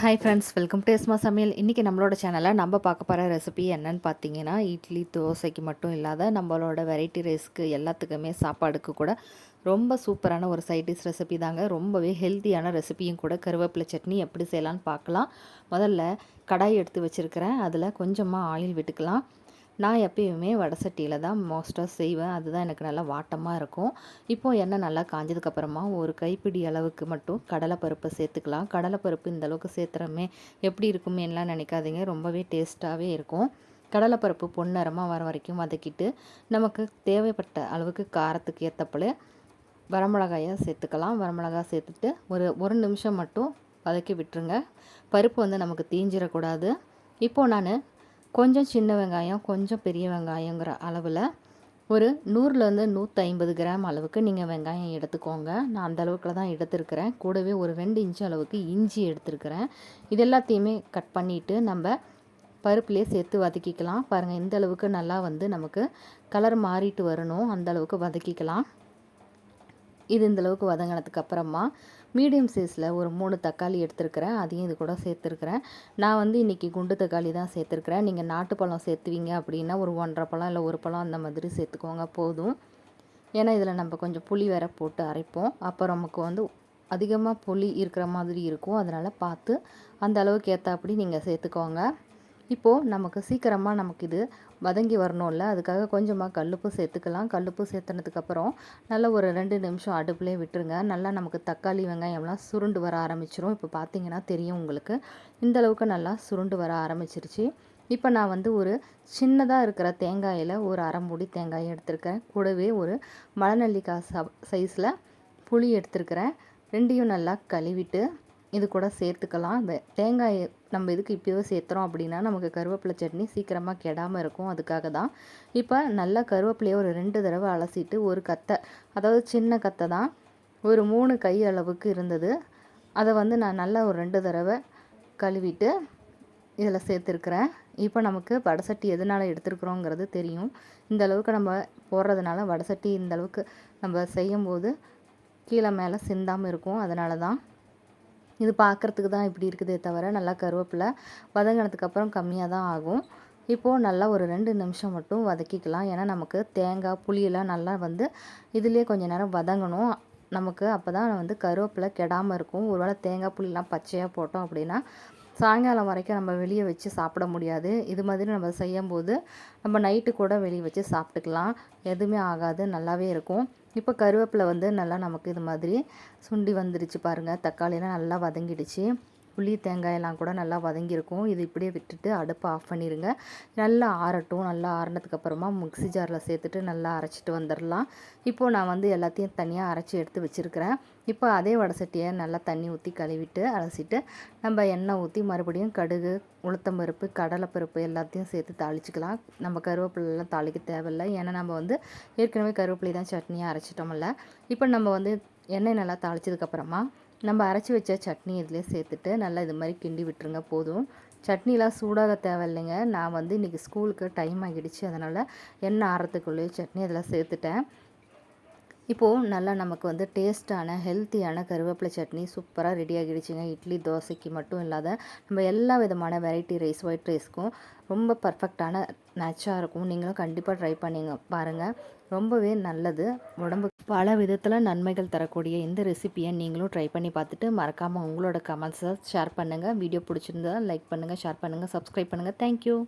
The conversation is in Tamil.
Hi friends welcome to Esma சமையல் இன்றைக்கி நம்மளோட சேனலில் நம்ம பார்க்க போகிற ரெசிபி என்னன்னு பார்த்தீங்கன்னா இட்லி தோசைக்கு மட்டும் இல்லாத நம்மளோட வெரைட்டி ரைஸ்க்கு எல்லாத்துக்குமே சாப்பாடுக்கு கூட ரொம்ப சூப்பரான ஒரு சைட் டிஷ் ரெசிபி தாங்க. ரொம்பவே ஹெல்த்தியான ரெசிபியும் கூட கருவேப்பிலை சட்னி எப்படி செய்யலான்னு பார்க்கலாம். முதல்ல கடாய் எடுத்து வச்சுருக்கிறேன். அதில் கொஞ்சமாக ஆயில் விட்டுக்கலாம். நான் எப்பயுமே வடை சட்டியில் தான் மோஸ்ட்டாக செய்வேன். அதுதான் எனக்கு நல்லா வாட்டமாக இருக்கும். இப்போது எண்ணெய் நல்லா காஞ்சதுக்கப்புறமா ஒரு கைப்பிடி அளவுக்கு மட்டும் கடலைப்பருப்பை சேர்த்துக்கலாம். கடலைப்பருப்பு இந்தளவுக்கு சேர்த்துறமே எப்படி இருக்குமேலாம் நினைக்காதீங்க. ரொம்பவே டேஸ்ட்டாகவே இருக்கும். கடலைப்பருப்பு பொன்னரமாக வர வரைக்கும் வதக்கிட்டு நமக்கு தேவைப்பட்ட அளவுக்கு காரத்துக்கு ஏற்றப்பல வரமிளகாயை சேர்த்துக்கலாம். வரமிளகா சேர்த்துட்டு ஒரு ஒரு நிமிஷம் மட்டும் வதக்கி விட்டுருங்க. பருப்பு வந்து நமக்கு தீஞ்சிடக்கூடாது இப்போது நான் கொஞ்சம் சின்ன வெங்காயம் கொஞ்சம் பெரிய வெங்காயங்கிற அளவில் ஒரு நூறுலேருந்து நூற்றி ஐம்பது கிராம் அளவுக்கு நீங்கள் வெங்காயம் எடுத்துக்கோங்க. நான் அந்த அளவுக்குல தான் எடுத்துருக்கிறேன். கூடவே ஒரு ரெண்டு இன்ச்சு அளவுக்கு இஞ்சி எடுத்துருக்கிறேன். இது எல்லாத்தையுமே கட் பண்ணிவிட்டு நம்ம பருப்புலேயே சேர்த்து வதக்கிக்கலாம். பாருங்கள் இந்த அளவுக்கு நல்லா வந்து நமக்கு கலர் மாறிட்டு வரணும். அந்த அளவுக்கு வதக்கிக்கலாம். இது இந்தளவுக்கு வதங்கினதுக்கு அப்புறமா மீடியம் சைஸில் ஒரு மூணு தக்காளி எடுத்துருக்கிறேன். அதையும் இது கூட சேர்த்துருக்குறேன். நான் வந்து இன்றைக்கி குண்டு தக்காளி தான் சேர்த்துருக்குறேன். நீங்கள் நாட்டுப்பழம் சேர்த்துவீங்க அப்படின்னா ஒரு ஒன்றரை பழம் இல்லை ஒரு பழம் அந்த மாதிரி சேர்த்துக்கோங்க. போதும். ஏன்னா இதில் நம்ம கொஞ்சம் புளி வேற போட்டு அரைப்போம். அப்போ நமக்கு வந்து அதிகமாக புளி இருக்கிற மாதிரி இருக்கும். அதனால் பார்த்து அந்த அளவுக்கு ஏற்றாப்படி நீங்கள் சேர்த்துக்கோங்க. இப்போது நமக்கு சீக்கிரமாக நமக்கு இது வதங்கி வரணும்ல. அதுக்காக கொஞ்சமாக கல்லுப்பு சேர்த்துக்கலாம். கல்லுப்பு சேர்த்துனதுக்கப்புறம் நல்லா ஒரு ரெண்டு நிமிஷம் அடுப்புலேயே விட்டுருங்க. நல்லா நமக்கு தக்காளி வெங்காயம்லாம் சுருண்டு வர ஆரம்பிச்சிரும். இப்போ பார்த்தீங்கன்னா தெரியும் உங்களுக்கு. இந்த அளவுக்கு நல்லா சுருண்டு வர ஆரம்பிச்சிருச்சு. இப்போ நான் வந்து ஒரு சின்னதாக இருக்கிற தேங்காயில் ஒரு அரை மூடி தேங்காய் எடுத்திருக்கேன். கூடவே ஒரு மலநல்லிக்காய் ச சைஸில் புளி எடுத்திருக்கிறேன். ரெண்டையும் நல்லா கழுவிட்டு இது கூட சேர்த்துக்கலாம். தேங்காய் நம்ம இதுக்கு இப்போவே சேர்த்துறோம் அப்படின்னா நமக்கு கருவேப்பிலை சட்னி சீக்கிரமாக கெடாமல் இருக்கும். அதுக்காக தான். இப்போ நல்லா கருவேப்பிலையை ஒரு ரெண்டு தடவை அலசிட்டு ஒரு கத்தை அதாவது சின்ன கத்தை தான். ஒரு மூணு கை அளவுக்கு இருந்தது. அதை வந்து நான் நல்லா ஒரு ரெண்டு தடவை கழுவிட்டு இதில் சேர்த்துருக்குறேன். இப்போ நமக்கு வடசட்டி எதனால் எடுத்துருக்குறோங்கிறது தெரியும். இந்த அளவுக்கு நம்ம போடுறதுனால வடசட்டி இந்த அளவுக்கு நம்ம செய்யும்போது கீழே மேலே சிந்தாமல் இருக்கும். அதனால தான் இது பார்க்குறதுக்கு தான் இப்படி இருக்குதே தவிர நல்லா கருவேப்பிலை வதங்கினதுக்கப்புறம் கம்மியாக தான் ஆகும். இப்போது நல்லா ஒரு ரெண்டு நிமிஷம் மட்டும் வதக்கிக்கலாம். ஏன்னா நமக்கு தேங்காய் புளியெல்லாம் நல்லா வந்து இதுலேயே கொஞ்சம் நேரம் வதங்கணும். நமக்கு அப்போ தான் வந்து கருவேப்பிலை கெடாமல் இருக்கும். ஒருவேளை தேங்காய் புளியெலாம் பச்சையாக போட்டோம் அப்படின்னா சாயங்காலம் வரைக்கும் நம்ம வெளியே வச்சு சாப்பிட முடியாது. இது மாதிரி நம்ம செய்யும்போது நம்ம நைட்டு கூட வெளியே வச்சு சாப்பிட்டுக்கலாம். எதுவுமே ஆகாது. நல்லாவே இருக்கும். இப்போ கருவேப்பிலை வந்து நல்லா நமக்கு இது மாதிரி சுண்டி வந்துடுச்சு பாருங்கள் தக்காளிலாம் நல்லா வதங்கிடுச்சு. புளி தேங்காயெல்லாம் கூட நல்லா வதங்கியிருக்கும். இது இப்படியே விட்டுட்டு அடுப்பை ஆஃப் பண்ணிடுங்க நல்லா ஆறட்டும். நல்லா ஆறினதுக்கப்புறமா மிக்சி ஜாரில் சேர்த்துட்டு நல்லா அரைச்சிட்டு வந்துடலாம் இப்போது நான் வந்து எல்லாத்தையும் தனியாக அரைச்சி எடுத்து வச்சுருக்கிறேன். இப்போ அதே வடை சட்டியை நல்லா தண்ணி ஊற்றி கழுவிட்டு அலசிட்டு நம்ம எண்ணெய் ஊற்றி மறுபடியும் கடுகு உளுத்தம்பருப்பு கடலைப்பருப்பு எல்லாத்தையும் சேர்த்து தாளிச்சிக்கலாம். நம்ம கருவேப்பிலெலாம் தாளிக்க தேவையில்லை. ஏன்னா நம்ம வந்து ஏற்கனவே கருவேப்பிலை தான் சட்னியாக அரைச்சிட்டோம்ல. இப்போ நம்ம வந்து எண்ணெய் நல்லா தாளிச்சதுக்கப்புறமா நம்ம அரைச்சி வச்ச சட்னி இதிலே சேர்த்துட்டு நல்லா இது மாதிரி கிண்டி விட்டுருங்க போதும். சட்னிலாம் சூடாக தேவையில்லைங்க நான் வந்து இன்றைக்கி ஸ்கூலுக்கு டைம் ஆகிடுச்சு. அதனால் எண்ணெய் ஆறத்துக்குள்ளேயே சட்னி அதெல்லாம் சேர்த்துட்டேன். இப்போது நல்லா நமக்கு வந்து டேஸ்ட்டான ஹெல்த்தியான கருவேப்பிலை சட்னி சூப்பராக ரெடி ஆகிடுச்சிங்க. இட்லி தோசைக்கு மட்டும் இல்லாத நம்ம எல்லா விதமான வெரைட்டி ரைஸ் ஒயிட் ரைஸ்க்கும் ரொம்ப பர்ஃபெக்டான நேச்சாக இருக்கும். நீங்களும் கண்டிப்பாக ட்ரை பண்ணிங்க பாருங்கள் ரொம்பவே நல்லது. உடம்புக்கு பல விதத்தில் நன்மைகள் தரக்கூடிய இந்த ரெசிப்பியை நீங்களும் ட்ரை பண்ணி பார்த்துட்டு மறக்காமல் உங்களோட கமெண்ட்ஸை ஷேர் பண்ணுங்கள் வீடியோ பிடிச்சிருந்தா லைக் பண்ணுங்கள் ஷேர் பண்ணுங்கள் சப்ஸ்கிரைப் பண்ணுங்கள் தேங்க்யூ